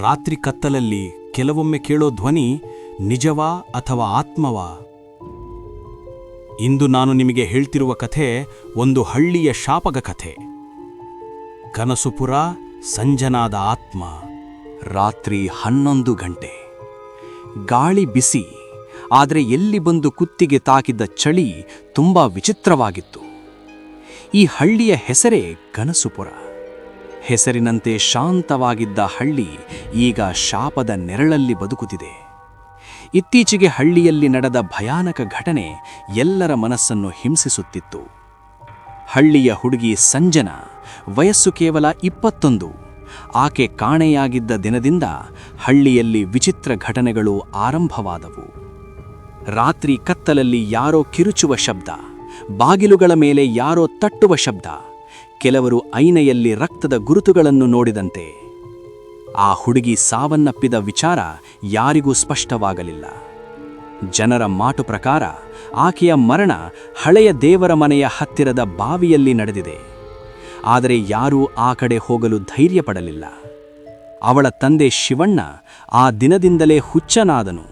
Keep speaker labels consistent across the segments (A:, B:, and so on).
A: ರಾತ್ರಿ ಕತ್ತಲಲ್ಲಿ ಕೆಲವೊಮ್ಮೆ ಕೇಳೋ ಧ್ವನಿ ನಿಜವಾ ಅಥವಾ ಆತ್ಮವಾ? ಇಂದು ನಾನು ನಿಮಗೆ ಹೇಳ್ತಿರುವ ಕಥೆ ಒಂದು ಹಳ್ಳಿಯ ಶಾಪಕ ಕಥೆ. ಕನಸುಪುರ ಸಂಜನಾದ ಆತ್ಮ.
B: ರಾತ್ರಿ ಹನ್ನೊಂದು ಗಂಟೆ. ಗಾಳಿ ಬಿಸಿ, ಆದರೆ ಎಲ್ಲಿ ಬಂದು ಕುತ್ತಿಗೆ ತಾಕಿದ್ದ ಚಳಿ ತುಂಬಾ ವಿಚಿತ್ರವಾಗಿತ್ತು. ಈ ಹಳ್ಳಿಯ ಹೆಸರೇ ಕನಸುಪುರ ಹೆಸರಿನಂತೆ ಶಾಂತವಾಗಿದ್ದ ಹಳ್ಳಿ ಈಗ ಶಾಪದ ನೆರಳಲ್ಲಿ ಬದುಕುತ್ತಿದೆ. ಇತ್ತೀಚೆಗೆ ಹಳ್ಳಿಯಲ್ಲಿ ನಡೆದ ಭಯಾನಕ ಘಟನೆ ಎಲ್ಲರ ಮನಸ್ಸನ್ನು ಹಿಂಸಿಸುತ್ತಿತ್ತು. ಹಳ್ಳಿಯ ಹುಡುಗಿ ಸಂಜನಾ ವಯಸ್ಸು ಕೇವಲ ಇಪ್ಪತ್ತೊಂದು. ಆಕೆ ಕಾಣೆಯಾಗಿದ್ದ ದಿನದಿಂದ ಹಳ್ಳಿಯಲ್ಲಿ ವಿಚಿತ್ರ ಘಟನೆಗಳು ಆರಂಭವಾದವು. ರಾತ್ರಿ ಕತ್ತಲಲ್ಲಿ ಯಾರೋ ಕಿರುಚುವ ಶಬ್ದ, ಬಾಗಿಲುಗಳ ಮೇಲೆ ಯಾರೋ ತಟ್ಟುವ ಶಬ್ದ ಕೆಲವರು ಐನೆಯಲ್ಲಿ ರಕ್ತದ ಗುರುತುಗಳನ್ನು ನೋಡಿದಂತೆ. ಆ ಹುಡುಗಿ ಸಾವನ್ನಪ್ಪಿದ ವಿಚಾರ ಯಾರಿಗೂ ಸ್ಪಷ್ಟವಾಗಲಿಲ್ಲ. ಜನರ ಮಾಟು ಪ್ರಕಾರ, ಆಕೆಯ ಮರಣ ಹಳೆಯ ದೇವರ ಮನೆಯ ಹತ್ತಿರದ ಬಾವಿಯಲ್ಲಿ ನಡೆದಿದೆ. ಆದರೆ ಯಾರೂ ಆ ಕಡೆ ಹೋಗಲು ಧೈರ್ಯ ಪಡಲಿಲ್ಲ ಅವಳ ತಂದೆ ಶಿವಣ್ಣ ಆ ದಿನದಿಂದಲೇ ಹುಚ್ಚನಾದನು.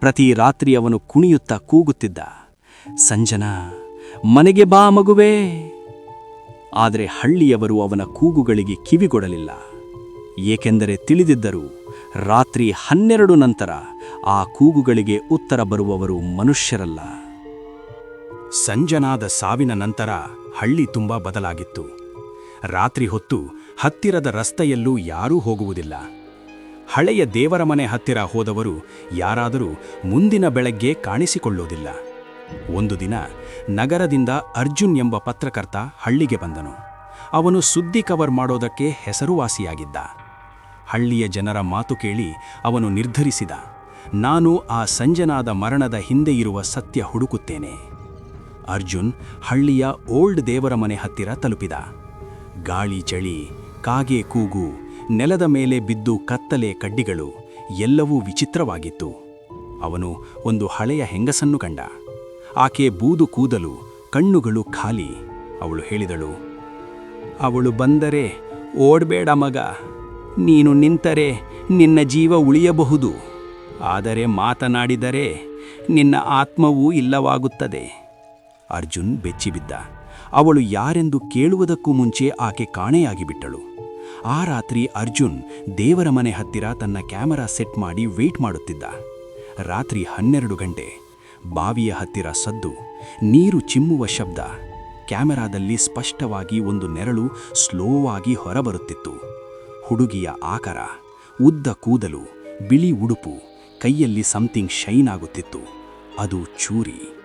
B: ಪ್ರತಿ ರಾತ್ರಿ ಅವನು ಕುಣಿಯುತ್ತಾ ಕೂಗುತ್ತಿದ್ದ. ಸಂಜನಾ, ಮನೆಗೆ ಬಾ ಮಗುವೇ! ಆದರೆ ಹಳ್ಳಿಯವರು ಅವನ ಕೂಗುಗಳಿಗೆ ಕಿವಿಗೊಡಲಿಲ್ಲ. ಏಕೆಂದರೆ ತಿಳಿದಿದ್ದರು ರಾತ್ರಿ ಹನ್ನೆರಡು ನಂತರ ಆ ಕೂಗುಗಳಿಗೆ ಉತ್ತರ ಬರುವವರು ಮನುಷ್ಯರಲ್ಲ.
A: ಸಂಜನಾದ ಸಾವಿನ ನಂತರ ಹಳ್ಳಿ ತುಂಬಾ ಬದಲಾಗಿತ್ತು. ರಾತ್ರಿ ಹೊತ್ತು ಹತ್ತಿರದ ರಸ್ತೆಯಲ್ಲೂ ಯಾರೂ ಹೋಗುವುದಿಲ್ಲ. ಹಳೆಯ ದೇವರ ಮನೆ ಹತ್ತಿರ ಹೋದವರು ಯಾರಾದರೂ ಮುಂದಿನ ಬೆಳಗ್ಗೆ ಕಾಣಿಸಿಕೊಳ್ಳೋದಿಲ್ಲ. ಒಂದು ದಿನ ನಗರದಿಂದ ಅರ್ಜುನ್ ಎಂಬ ಪತ್ರಕರ್ತ ಹಳ್ಳಿಗೆ ಬಂದನು. ಅವನು ಸುದ್ದಿ ಕವರ್ ಮಾಡೋದಕ್ಕೆ ಹೆಸರುವಾಸಿಯಾಗಿದ್ದ. ಹಳ್ಳಿಯ ಜನರ ಮಾತು ಕೇಳಿ ಅವನು ನಿರ್ಧರಿಸಿದ. ನಾನು ಆ ಸಂಜನಾದ ಮರಣದ ಹಿಂದೆ ಇರುವ ಸತ್ಯ ಹುಡುಕುತ್ತೇನೆ. ಅರ್ಜುನ್ ಹಳ್ಳಿಯ ಓಲ್ಡ್ ದೇವರ ಮನೆ ಹತ್ತಿರ ತಲುಪಿದ. ಗಾಳಿ ಚಳಿ, ಕಾಗೆ ಕೂಗು, ನೆಲದ ಮೇಲೆ ಬಿದ್ದು ಕತ್ತಲೆ ಕಡ್ಡಿಗಳು ಎಲ್ಲವೂ ವಿಚಿತ್ರವಾಗಿತ್ತು. ಅವನು ಒಂದು ಹಳೆಯ ಹೆಂಗಸನ್ನು ಕಂಡ. ಆಕೆ ಬೂದು ಕೂದಲು, ಕಣ್ಣುಗಳು ಖಾಲಿ. ಅವಳು ಹೇಳಿದಳು, ಅವಳು ಬಂದರೆ ಓಡ್ಬೇಡ ಮಗ. ನೀನು ನಿಂತರೆ ನಿನ್ನ ಜೀವ ಉಳಿಯಬಹುದು. ಆದರೆ ಮಾತನಾಡಿದರೆ ನಿನ್ನ ಆತ್ಮವೂ ಇಲ್ಲವಾಗುತ್ತದೆ. ಅರ್ಜುನ್ ಬೆಚ್ಚಿಬಿದ್ದ. ಅವಳು ಯಾರೆಂದು ಕೇಳುವುದಕ್ಕೂ ಮುಂಚೆ ಆಕೆ ಕಾಣೆಯಾಗಿಬಿಟ್ಟಳು. ಆ ರಾತ್ರಿ ಅರ್ಜುನ್ ದೇವರ ಮನೆ ಹತ್ತಿರ ತನ್ನ ಕ್ಯಾಮರಾ ಸೆಟ್ ಮಾಡಿ ವೇಟ್ ಮಾಡುತ್ತಿದ್ದ. ರಾತ್ರಿ ಹನ್ನೆರಡು ಗಂಟೆ. ಬಾವಿಯ ಹತ್ತಿರ ಸದ್ದು, ನೀರು ಚಿಮ್ಮುವ ಶಬ್ದ, ಕ್ಯಾಮೆರಾದಲ್ಲಿ ಸ್ಪಷ್ಟವಾಗಿ ಒಂದು ನೆರಳು ಸ್ಲೋವಾಗಿ ಹೊರಬರುತ್ತಿತ್ತು. ಹುಡುಗಿಯ ಆಕಾರ, ಉದ್ದ ಕೂದಲು, ಬಿಳಿ ಉಡುಪು, ಕೈಯಲ್ಲಿ ಸಮಥಿಂಗ್ ಶೈನ್ ಆಗುತ್ತಿತ್ತು. ಅದು ಚೂರಿ.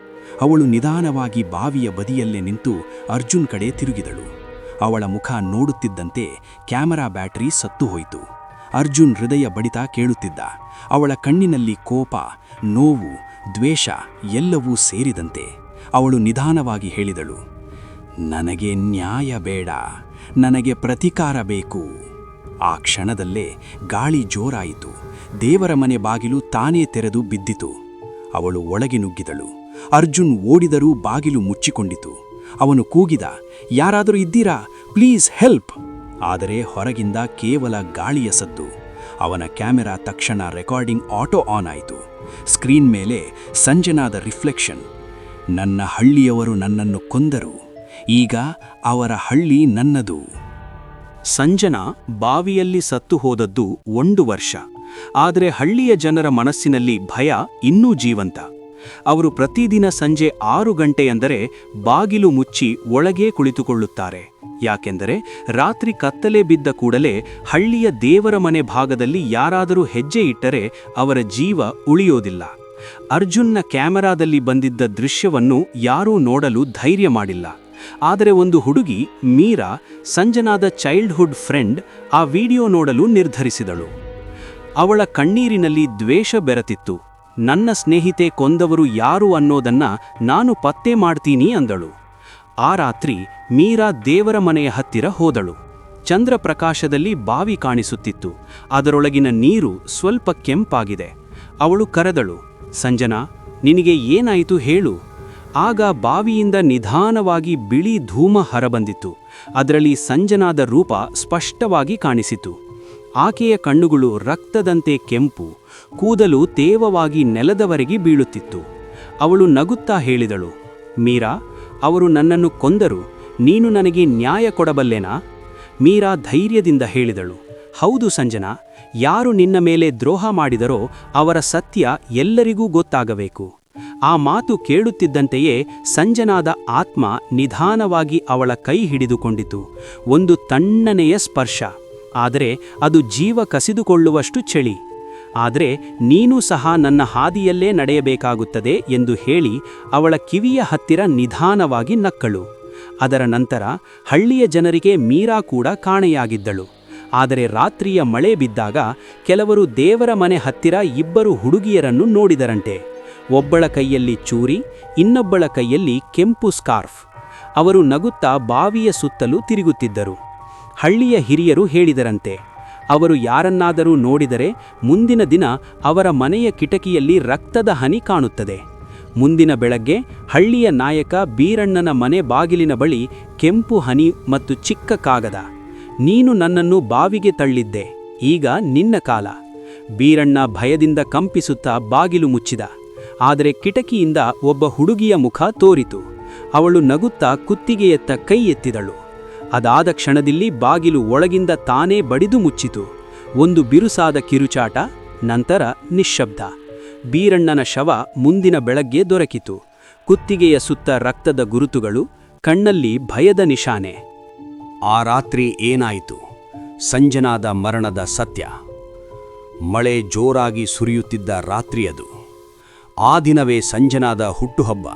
A: ಅವಳು ನಿಧಾನವಾಗಿ ಬಾವಿಯ ಬದಿಯಲ್ಲೇ ನಿಂತು ಅರ್ಜುನ್ ಕಡೆ ತಿರುಗಿದಳು. ಅವಳ ಮುಖ ನೋಡುತ್ತಿದ್ದಂತೆ ಕ್ಯಾಮರಾ ಬ್ಯಾಟರಿ ಸತ್ತು ಹೋಯಿತು. ಅರ್ಜುನ್ ಹೃದಯ ಬಡಿತ ಕೇಳುತ್ತಿದ್ದ. ಅವಳ ಕಣ್ಣಿನಲ್ಲಿ ಕೋಪ, ನೋವು ದ್ವೇಷ ಎಲ್ಲವೂ ಸೇರಿದಂತೆ ಅವಳು ನಿಧಾನವಾಗಿ ಹೇಳಿದಳು, ನನಗೆ ನ್ಯಾಯ ಬೇಡ, ನನಗೆ ಪ್ರತಿಕಾರ ಬೇಕು. ಆ ಕ್ಷಣದಲ್ಲೇ ಗಾಳಿ ಜೋರಾಯಿತು, ದೇವರ ಮನೆ ಬಾಗಿಲು ತಾನೇ ತೆರೆದು ಬಿದ್ದಿತು. ಅವಳು ಒಳಗೆ ನುಗ್ಗಿದಳು, ಅರ್ಜುನ್ ಓಡಿದರೂ ಬಾಗಿಲು ಮುಚ್ಚಿಕೊಂಡಿತು. ಅವನು ಕೂಗಿದ, ಯಾರಾದರೂ ಇದ್ದೀರಾ? Please help! ಆದರೆ ಹೊರಗಿಂದ ಕೇವಲ ಗಾಳಿಯ ಸದ್ದು. ಅವನ ಕ್ಯಾಮೆರಾ ತಕ್ಷಣ ರೆಕಾರ್ಡಿಂಗ್ ಆಟೋ ಆನ್ ಆಯಿತು. ಸ್ಕ್ರೀನ್ ಮೇಲೆ ಸಂಜನಾದ ರಿಫ್ಲೆಕ್ಷನ್. ನನ್ನ ಹಳ್ಳಿಯವರು ನನ್ನನ್ನು ಕೊಂದರು. ಈಗ ಅವರ ಹಳ್ಳಿ ನನ್ನದು. ಸಂಜನಾ ಬಾವಿಯಲ್ಲಿ ಸತ್ತು ಹೋದದ್ದು ಒಂದು ವರ್ಷ. ಆದರೆ ಹಳ್ಳಿಯ ಜನರ ಮನಸ್ಸಿನಲ್ಲಿ ಭಯ ಇನ್ನೂ ಜೀವಂತ. ಅವರು ಪ್ರತಿದಿನ ಸಂಜೆ ಆರು ಗಂಟೆಯೆಂದರೆ ಬಾಗಿಲು ಮುಚ್ಚಿ ಒಳಗೇ ಕುಳಿತುಕೊಳ್ಳುತ್ತಾರೆ. ಯಾಕೆಂದರೆ ರಾತ್ರಿ ಕತ್ತಲೆ ಬಿದ್ದ ಕೂಡಲೇ ಹಳ್ಳಿಯ ದೇವರ ಮನೆ ಭಾಗದಲ್ಲಿ ಯಾರಾದರೂ ಹೆಜ್ಜೆ ಇಟ್ಟರೆ ಅವರ ಜೀವ ಉಳಿಯೋದಿಲ್ಲ. ಅರ್ಜುನ್ನ ಕ್ಯಾಮೆರಾದಲ್ಲಿ ಬಂದಿದ್ದ ದೃಶ್ಯವನ್ನು ಯಾರೂ ನೋಡಲು ಧೈರ್ಯ ಮಾಡಿಲ್ಲ. ಆದರೆ ಒಂದು ಹುಡುಗಿ, ಮೀರಾ, ಸಂಜನಾದ ಚೈಲ್ಡ್ಹುಡ್ ಫ್ರೆಂಡ್ ಆ ವಿಡಿಯೋ ನೋಡಲು ನಿರ್ಧರಿಸಿದಳು. ಅವಳ ಕಣ್ಣೀರಿನಲ್ಲಿ ದ್ವೇಷ ಬೆರೆತಿತ್ತು. ನನ್ನ ಸ್ನೇಹಿತೆ ಕೊಂದವರು ಯಾರು ಅನ್ನೋದನ್ನ ನಾನು ಪತ್ತೆ ಮಾಡ್ತೀನಿ ಅಂದಳು. ಆ ರಾತ್ರಿ ಮೀರಾ ದೇವರ ಮನೆಯ ಹತ್ತಿರ ಹೋದಳು. ಚಂದ್ರಪ್ರಕಾಶದಲ್ಲಿ ಬಾವಿ ಕಾಣಿಸುತ್ತಿತ್ತು. ಅದರೊಳಗಿನ ನೀರು ಸ್ವಲ್ಪ ಕೆಂಪಾಗಿದೆ. ಅವಳು ಕರೆದಳು, ಸಂಜನಾ, ನಿನಗೆ ಏನಾಯಿತು ಹೇಳು. ಆಗ ಬಾವಿಯಿಂದ ನಿಧಾನವಾಗಿ ಬಿಳಿ ಧೂಮ ಹರಬಂದಿತ್ತು. ಅದರಲ್ಲಿ ಸಂಜನಾದ ರೂಪ ಸ್ಪಷ್ಟವಾಗಿ ಕಾಣಿಸಿತು.
B: ಆಕೆಯ ಕಣ್ಣುಗಳು ರಕ್ತದಂತೆ ಕೆಂಪು, ಕೂದಲು ತೇವವಾಗಿ ನೆಲದವರೆಗೆ ಬೀಳುತ್ತಿತ್ತು. ಅವಳು ನಗುತ್ತಾ ಹೇಳಿದಳು, ಮೀರಾ, ಅವರು ನನ್ನನ್ನು ಕೊಂದರು, ನೀನು ನನಗೆ ನ್ಯಾಯ ಕೊಡಬಲ್ಲೆನಾ? ಮೀರಾ ಧೈರ್ಯದಿಂದ ಹೇಳಿದಳು, ಹೌದು ಸಂಜನಾ, ಯಾರು ನಿನ್ನ ಮೇಲೆ ದ್ರೋಹ ಮಾಡಿದರೋ ಅವರ ಸತ್ಯ ಎಲ್ಲರಿಗೂ ಗೊತ್ತಾಗಬೇಕು. ಆ ಮಾತು ಕೇಳುತ್ತಿದ್ದಂತೆಯೇ ಸಂಜನಾದ ಆತ್ಮ ನಿಧಾನವಾಗಿ ಅವಳ ಕೈ ಹಿಡಿದುಕೊಂಡಿತು, ಒಂದು ತಣ್ಣನೆಯ ಸ್ಪರ್ಶ. ಆದರೆ ಅದು ಜೀವ ಕಸಿದುಕೊಳ್ಳುವಷ್ಟು ಚಳಿ. ಆದರೆ ನೀನು ಸಹ ನನ್ನ ಹಾದಿಯಲ್ಲೇ ನಡೆಯಬೇಕಾಗುತ್ತದೆ ಎಂದು ಹೇಳಿ ಅವಳ ಕಿವಿಯ ಹತ್ತಿರ ನಿಧಾನವಾಗಿ ನಕ್ಕಳು. ಅದರ ನಂತರ ಹಳ್ಳಿಯ ಜನರಿಗೆ ಮೀರಾ ಕೂಡ ಕಾಣೆಯಾಗಿದ್ದಳು. ಆದರೆ ರಾತ್ರಿಯ ಮಳೆ ಬಿದ್ದಾಗ ಕೆಲವರು ದೇವರ ಮನೆ ಹತ್ತಿರ ಇಬ್ಬರು ಹುಡುಗಿಯರನ್ನು ನೋಡಿದರಂತೆ. ಒಬ್ಬಳ ಕೈಯಲ್ಲಿ ಚೂರಿ, ಇನ್ನೊಬ್ಬಳ ಕೈಯಲ್ಲಿ ಕೆಂಪು ಸ್ಕಾರ್ಫ್. ಅವರು ನಗುತ್ತಾ ಬಾವಿಯ ಸುತ್ತಲೂ ತಿರುಗುತ್ತಿದ್ದರು. ಹಳ್ಳಿಯ ಹಿರಿಯರು ಹೇಳಿದರಂತೆ, ಅವರು ಯಾರನ್ನಾದರೂ ನೋಡಿದರೆ ಮುಂದಿನ ದಿನ ಅವರ ಮನೆಯ ಕಿಟಕಿಯಲ್ಲಿ ರಕ್ತದ ಹನಿ ಕಾಣುತ್ತದೆ. ಮುಂದಿನ ಬೆಳಗ್ಗೆ ಹಳ್ಳಿಯ ನಾಯಕ ಬೀರಣ್ಣನ ಮನೆ ಬಾಗಿಲಿನ ಬಳಿ ಕೆಂಪು ಹನಿ ಮತ್ತು ಚಿಕ್ಕ ಕಾಗದ. ನೀನು ನನ್ನನ್ನು ಬಾವಿಗೆ ತಳ್ಳಿದ್ದೆ, ಈಗ ನಿನ್ನ ಕಾಲ. ಬೀರಣ್ಣ ಭಯದಿಂದ ಕಂಪಿಸುತ್ತಾ ಬಾಗಿಲು ಮುಚ್ಚಿದ. ಆದರೆ ಕಿಟಕಿಯಿಂದ ಒಬ್ಬ ಹುಡುಗಿಯ ಮುಖ ತೋರಿತು. ಅವಳು ನಗುತ್ತಾ ಕುತ್ತಿಗೆಯತ್ತ ಕೈ ಎತ್ತಿದಳು. ಅದಾದ ಕ್ಷಣದಲ್ಲಿ ಬಾಗಿಲು ಒಳಗಿಂದ ತಾನೇ ಬಡಿದು ಮುಚ್ಚಿತು. ಒಂದು ಬಿರುಸಾದ ಕಿರುಚಾಟ, ನಂತರ ನಿಶ್ಶಬ್ದ. ಬೀರಣ್ಣನ ಶವ ಮುಂದಿನ ಬೆಳಗ್ಗೆ ದೊರಕಿತು. ಕುತ್ತಿಗೆಯ ಸುತ್ತ ರಕ್ತದ ಗುರುತುಗಳು, ಕಣ್ಣಲ್ಲಿ ಭಯದ ನಿಶಾನೆ.
A: ಆ ರಾತ್ರಿ ಏನಾಯಿತು? ಸಂಜನಾದ ಮರಣದ ಸತ್ಯ. ಮಳೆ ಜೋರಾಗಿ ಸುರಿಯುತ್ತಿದ್ದ ರಾತ್ರಿಯದು. ಆ ದಿನವೇ ಸಂಜನಾದ ಹುಟ್ಟುಹಬ್ಬ.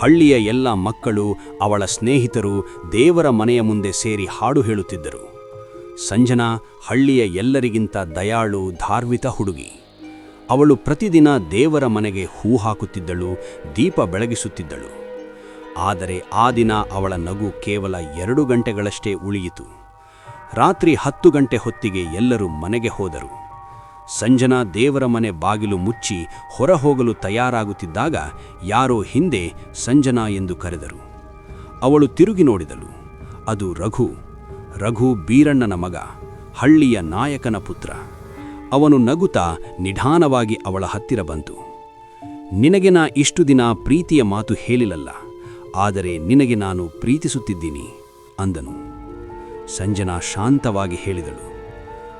A: ಹಳ್ಳಿಯ ಎಲ್ಲ ಮಕ್ಕಳು, ಅವಳ ಸ್ನೇಹಿತರು ದೇವರ ಮನೆಯ ಮುಂದೆ ಸೇರಿ ಹಾಡು ಹೇಳುತ್ತಿದ್ದರು. ಸಂಜನಾ ಹಳ್ಳಿಯ ಎಲ್ಲರಿಗಿಂತ ದಯಾಳು ಧಾರ್ಮಿಕ ಹುಡುಗಿ. ಅವಳು ಪ್ರತಿದಿನ ದೇವರ ಮನೆಗೆ ಹೂ ಹಾಕುತ್ತಿದ್ದಳು, ದೀಪ ಬೆಳಗಿಸುತ್ತಿದ್ದಳು. ಆದರೆ ಆ ದಿನ ಅವಳ ನಗು ಕೇವಲ ಎರಡು ಗಂಟೆಗಳಷ್ಟೇ ಉಳಿಯಿತು. ರಾತ್ರಿ ಹತ್ತು ಗಂಟೆ ಹೊತ್ತಿಗೆ ಎಲ್ಲರೂ ಮನೆಗೆ ಹೋದರು. ಸಂಜನಾ ದೇವರ ಮನೆ ಬಾಗಿಲು ಮುಚ್ಚಿ ಹೊರಹೋಗಲು ತಯಾರಾಗುತ್ತಿದ್ದಾಗ ಯಾರೋ ಹಿಂದೆ ಸಂಜನಾ ಎಂದು ಕರೆದರು. ಅವಳು ತಿರುಗಿ ನೋಡಿದಳು. ಅದು ರಘು. ರಘು ಬೀರಣ್ಣನ ಮಗ, ಹಳ್ಳಿಯ ನಾಯಕನ ಪುತ್ರ. ಅವನು ನಗುತ್ತಾ ನಿಧಾನವಾಗಿ ಅವಳ ಹತ್ತಿರ ಬಂತು. ನಿನಗೆ ನಾ ಇಷ್ಟು ದಿನ ಪ್ರೀತಿಯ ಮಾತು ಹೇಳಿಲ್ಲಲ್ಲ, ಆದರೆ ನಿನಗೆ ನಾನು ಪ್ರೀತಿಸುತ್ತಿದ್ದೀನಿ, ಅಂದನು. ಸಂಜನಾ ಶಾಂತವಾಗಿ ಹೇಳಿದಳು.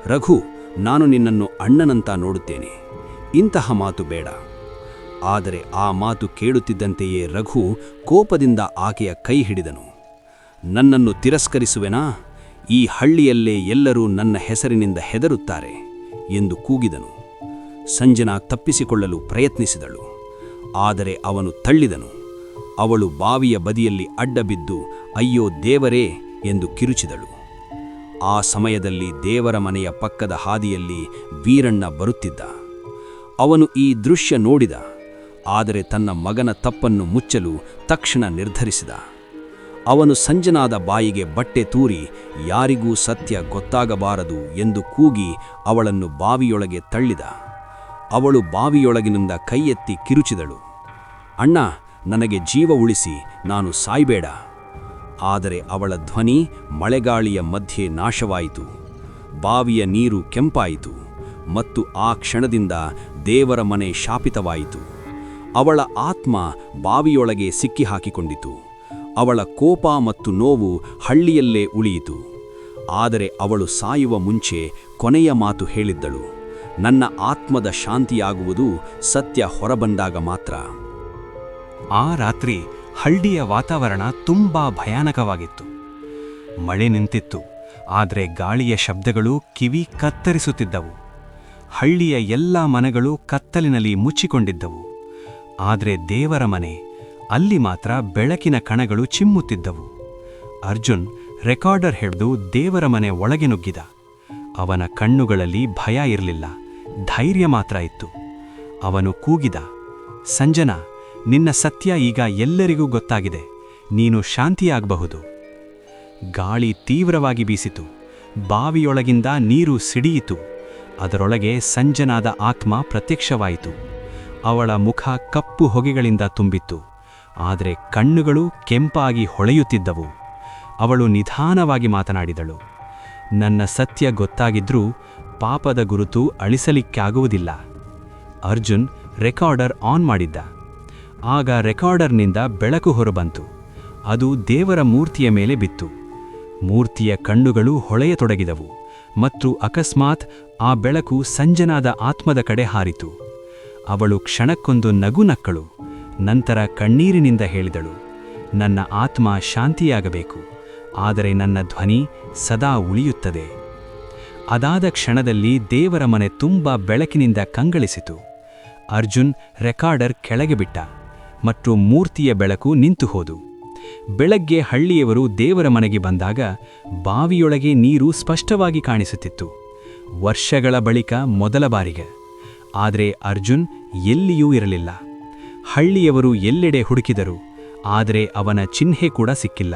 A: ರಘು ನಾನು ನಿನ್ನನ್ನು ಅಣ್ಣನಂತ ನೋಡುತ್ತೇನೆ. ಇಂತಹ ಮಾತು ಬೇಡ. ಆದರೆ ಆ ಮಾತು ಕೇಳುತ್ತಿದ್ದಂತೆಯೇ ರಘು ಕೋಪದಿಂದ ಆಕೆಯ ಕೈ ಹಿಡಿದನು. ನನ್ನನ್ನು ತಿರಸ್ಕರಿಸುವೆನಾ? ಈ ಹಳ್ಳಿಯಲ್ಲೇ ಎಲ್ಲರೂ ನನ್ನ ಹೆಸರಿನಿಂದ ಹೆದರುತ್ತಾರೆ ಎಂದು ಕೂಗಿದನು. ಸಂಜನಾ ತಪ್ಪಿಸಿಕೊಳ್ಳಲು ಪ್ರಯತ್ನಿಸಿದಳು. ಆದರೆ ಅವನು ತಳ್ಳಿದನು. ಅವಳು ಬಾವಿಯ ಬದಿಯಲ್ಲಿ ಅಡ್ಡಬಿದ್ದು, ಅಯ್ಯೋ ದೇವರೇ! ಎಂದು ಕಿರುಚಿದಳು. ಆ ಸಮಯದಲ್ಲಿ ದೇವರ ಮನೆಯ ಪಕ್ಕದ ಹಾದಿಯಲ್ಲಿ ವೀರಣ್ಣ ಬರುತ್ತಿದ್ದ. ಅವನು ಈ ದೃಶ್ಯ ನೋಡಿದ, ಆದರೆ ತನ್ನ ಮಗನ ತಪ್ಪನ್ನು ಮುಚ್ಚಲು ತಕ್ಷಣ ನಿರ್ಧರಿಸಿದ. ಅವನು ಸಂಜನಾದ ಬಾಯಿಗೆ ಬಟ್ಟೆ ತೂರಿ, ಯಾರಿಗೂ ಸತ್ಯ ಗೊತ್ತಾಗಬಾರದು ಎಂದು ಕೂಗಿ ಅವಳನ್ನು ಬಾವಿಯೊಳಗೆ ತಳ್ಳಿದ. ಅವಳು ಬಾವಿಯೊಳಗಿನಿಂದ ಕೈಯೆತ್ತಿ ಕಿರುಚಿದಳು. ಅಣ್ಣ, ನನಗೆ ಜೀವ ಉಳಿಸಿ, ನಾನು ಸಾಯ್ಬೇಡ. ಆದರೆ ಅವಳ ಧ್ವನಿ ಮಳೆಗಾಳಿಯ ಮಧ್ಯೆ ನಾಶವಾಯಿತು. ಬಾವಿಯ ನೀರು ಕೆಂಪಾಯಿತು ಮತ್ತು ಆ ಕ್ಷಣದಿಂದ ದೇವರ ಮನೆ ಶಾಪಿತವಾಯಿತು. ಅವಳ ಆತ್ಮ ಬಾವಿಯೊಳಗೆ ಸಿಕ್ಕಿಹಾಕಿಕೊಂಡಿತು. ಅವಳ ಕೋಪ ಮತ್ತು ನೋವು ಹಳ್ಳಿಯಲ್ಲೇ ಉಳಿಯಿತು. ಆದರೆ ಅವಳು ಸಾಯುವ ಮುಂಚೆ ಕೊನೆಯ ಮಾತು ಹೇಳಿದ್ದಳು. ನನ್ನ ಆತ್ಮದ ಶಾಂತಿಯಾಗುವುದು ಸತ್ಯ ಹೊರಬಂದಾಗ ಮಾತ್ರ.
C: ಆ ರಾತ್ರಿ ಹಳ್ಳಿಯ ವಾತಾವರಣ ತುಂಬಾ ಭಯಾನಕವಾಗಿತ್ತು. ಮಳೆ ನಿಂತಿತ್ತು, ಆದರೆ ಗಾಳಿಯ ಶಬ್ದಗಳು ಕಿವಿ ಕತ್ತರಿಸುತ್ತಿದ್ದವು. ಹಳ್ಳಿಯ ಎಲ್ಲ ಮನೆಗಳು ಕತ್ತಲಿನಲ್ಲಿ ಮುಚ್ಚಿಕೊಂಡಿದ್ದವು. ಆದರೆ ದೇವರ ಮನೆ, ಅಲ್ಲಿ ಮಾತ್ರ ಬೆಳಕಿನ ಕಣಗಳು ಚಿಮ್ಮುತ್ತಿದ್ದವು. ಅರ್ಜುನ್ ರೆಕಾರ್ಡರ್ ಹಿಡಿದು ದೇವರ ಮನೆ ಒಳಗೆ ನುಗ್ಗಿದ. ಅವನ ಕಣ್ಣುಗಳಲ್ಲಿ ಭಯ ಇರಲಿಲ್ಲ, ಧೈರ್ಯ ಮಾತ್ರ ಇತ್ತು. ಅವನು ಕೂಗಿದ, ಸಂಜನಾ ನಿನ್ನ ಸತ್ಯ ಈಗ ಎಲ್ಲರಿಗೂ ಗೊತ್ತಾಗಿದೆ. ನೀನು ಶಾಂತಿಯಾಗಬಹುದು. ಗಾಳಿ ತೀವ್ರವಾಗಿ ಬೀಸಿತು. ಬಾವಿಯೊಳಗಿಂದ ನೀರು ಸಿಡಿಯಿತು. ಅದರೊಳಗೆ ಸಂಜನಾದ ಆತ್ಮ ಪ್ರತ್ಯಕ್ಷವಾಯಿತು. ಅವಳ ಮುಖ ಕಪ್ಪು ಹೊಗೆಗಳಿಂದ ತುಂಬಿತ್ತು. ಆದರೆ ಕಣ್ಣುಗಳು ಕೆಂಪಾಗಿ ಹೊಳೆಯುತ್ತಿದ್ದವು. ಅವಳು ನಿಧಾನವಾಗಿ ಮಾತನಾಡಿದಳು. ನನ್ನ ಸತ್ಯ ಗೊತ್ತಾಗಿದ್ರೂ ಪಾಪದ ಗುರುತು ಅಳಿಸಲಿಕ್ಕಾಗುವುದಿಲ್ಲ. ಅರ್ಜುನ್ ರೆಕಾರ್ಡರ್ ಆನ್ ಮಾಡಿದ್ದ. ಆಗ ರೆಕಾರ್ಡರ್ನಿಂದ ಬೆಳಕು ಹೊರಬಂತು. ಅದು ದೇವರ ಮೂರ್ತಿಯ ಮೇಲೆ ಬಿತ್ತು. ಮೂರ್ತಿಯ ಕಣ್ಣುಗಳು ಹೊಳೆಯತೊಡಗಿದವು ಮತ್ತು ಅಕಸ್ಮಾತ್ ಆ ಬೆಳಕು ಸಂಜನಾದ ಆತ್ಮದ ಕಡೆ ಹಾರಿತು. ಅವಳು ಕ್ಷಣಕ್ಕೊಂದು ನಗು ನಕ್ಕಳು ನಂತರ ಕಣ್ಣೀರಿನಿಂದ ಹೇಳಿದಳು, ನನ್ನ ಆತ್ಮ ಶಾಂತಿಯಾಗಬೇಕು, ಆದರೆ ನನ್ನ ಧ್ವನಿ ಸದಾ ಉಳಿಯುತ್ತದೆ. ಅದಾದ ಕ್ಷಣದಲ್ಲಿ ದೇವರ ಮನೆ ತುಂಬ ಬೆಳಕಿನಿಂದ ಕಂಗಳಿಸಿತು. ಅರ್ಜುನ್ ರೆಕಾರ್ಡರ್ ಕೆಳಗೆ ಬಿಟ್ಟ. ಮತ್ತು ಮೂರ್ತಿಯ ಬೆಳಕು ನಿಂತುಹೋದು ಬೆಳಗ್ಗೆ ಹಳ್ಳಿಯವರು ದೇವರ ಮನೆಗೆ ಬಂದಾಗ ಬಾವಿಯೊಳಗೆ ನೀರು ಸ್ಪಷ್ಟವಾಗಿ ಕಾಣಿಸುತ್ತಿತ್ತು. ವರ್ಷಗಳ ಬಳಿಕ ಮೊದಲ ಬಾರಿಗೆ. ಆದರೆ ಅರ್ಜುನ್ ಎಲ್ಲಿಯೂ ಇರಲಿಲ್ಲ. ಹಳ್ಳಿಯವರು ಎಲ್ಲೆಡೆ ಹುಡುಕಿದರು. ಆದರೆ ಅವನ ಚಿಹ್ನೆ ಕೂಡ ಸಿಕ್ಕಿಲ್ಲ.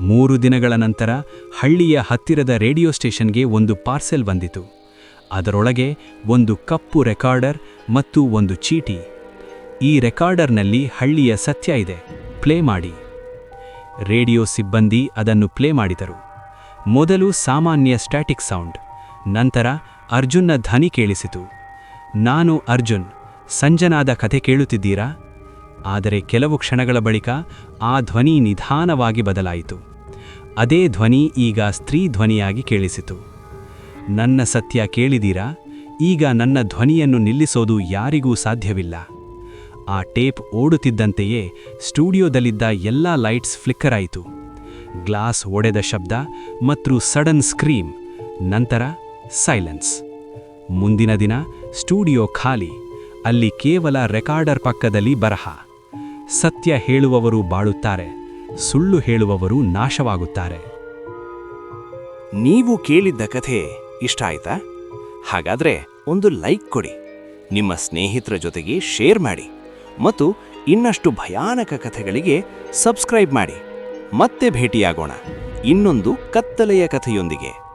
C: ಮೂರು ದಿನಗಳ ನಂತರ ಹಳ್ಳಿಯ ಹತ್ತಿರದ ರೇಡಿಯೋ ಸ್ಟೇಷನ್ಗೆ ಒಂದು ಪಾರ್ಸೆಲ್ ಬಂದಿತು. ಅದರೊಳಗೆ ಒಂದು ಕಪ್ಪು ರೆಕಾರ್ಡರ್ ಮತ್ತು ಒಂದು ಚೀಟಿ. ಈ ರೆಕಾರ್ಡರ್ನಲ್ಲಿ ಹಳ್ಳಿಯ ಸತ್ಯ ಇದೆ. ಪ್ಲೇ ಮಾಡಿ. ರೇಡಿಯೋ ಸಿಬ್ಬಂದಿ ಅದನ್ನು ಪ್ಲೇ ಮಾಡಿದರು. ಮೊದಲು ಸಾಮಾನ್ಯ ಸ್ಟ್ಯಾಟಿಕ್ ಸೌಂಡ್, ನಂತರ ಅರ್ಜುನ್ನ ಧ್ವನಿ ಕೇಳಿಸಿತು. ನಾನು ಅರ್ಜುನ್, ಸಂಜನಾದ ಕಥೆ ಕೇಳುತ್ತಿದ್ದೀರಾ? ಆದರೆ ಕೆಲವು ಕ್ಷಣಗಳ ಬಳಿಕ ಆ ಧ್ವನಿ ನಿಧಾನವಾಗಿ ಬದಲಾಯಿತು. ಅದೇ ಧ್ವನಿ ಈಗ ಸ್ತ್ರೀ ಧ್ವನಿಯಾಗಿ ಕೇಳಿಸಿತು. ನನ್ನ ಸತ್ಯ ಕೇಳಿದೀರಾ ಈಗ ನನ್ನ ಧ್ವನಿಯನ್ನು ನಿಲ್ಲಿಸೋದು ಯಾರಿಗೂ ಸಾಧ್ಯವಿಲ್ಲ. ಆ ಟೇಪ್ ಓಡುತ್ತಿದ್ದಂತೆಯೇ ಸ್ಟುಡಿಯೋದಲ್ಲಿದ್ದ ಎಲ್ಲ ಲೈಟ್ಸ್ ಫ್ಲಿಕ್ಕರ್ ಆಯಿತು. ಗ್ಲಾಸ್ ಒಡೆದ ಶಬ್ದ ಮತ್ತು ಸಡನ್ ಸ್ಕ್ರೀಮ್ ನಂತರ ಸೈಲೆನ್ಸ್. ಮುಂದಿನ ದಿನ ಸ್ಟುಡಿಯೋ ಖಾಲಿ, ಅಲ್ಲಿ ಕೇವಲ ರೆಕಾರ್ಡರ್ ಪಕ್ಕದಲ್ಲಿ ಬರಹ. ಸತ್ಯ ಹೇಳುವವರು ಬಾಳುತ್ತಾರೆ, ಸುಳ್ಳು ಹೇಳುವವರು ನಾಶವಾಗುತ್ತಾರೆ.
D: ನೀವು ಕೇಳಿದ್ದ ಕಥೆ ಇಷ್ಟ ಆಯ್ತಾ? ಹಾಗಾದ್ರೆ ಒಂದು ಲೈಕ್ ಕೊಡಿ, ನಿಮ್ಮ ಸ್ನೇಹಿತರ ಜೊತೆಗೆ ಶೇರ್ ಮಾಡಿ. ಮತ್ತು ಇನ್ನಷ್ಟು ಭಯಾನಕ ಕಥೆಗಳಿಗೆ ಸಬ್ಸ್ಕ್ರೈಬ್ ಮಾಡಿ ಮತ್ತೆ ಭೇಟಿಯಾಗೋಣ ಇನ್ನೊಂದು ಕತ್ತಲೆಯ ಕಥೆಯೊಂದಿಗೆ.